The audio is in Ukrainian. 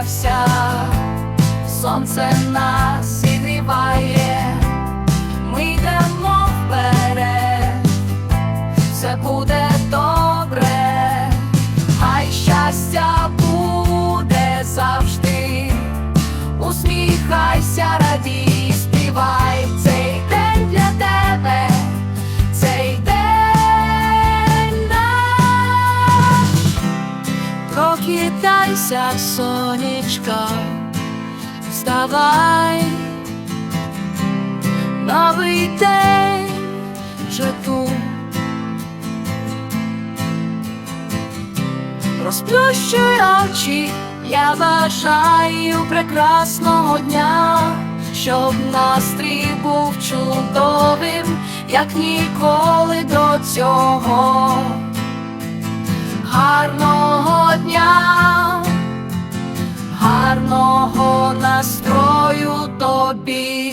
зібрався, сонце нас зігріває, ми йдемо вперед, все буде добре, хай щастя буде завжди, усміхайся, радій, Прокидайся, сонечко, вставай, новий день вже тут. Розплющуй очі, я бажаю прекрасного дня, щоб настрій був чудовим, як ніколи до цього. Гарного гарного настрою тобі,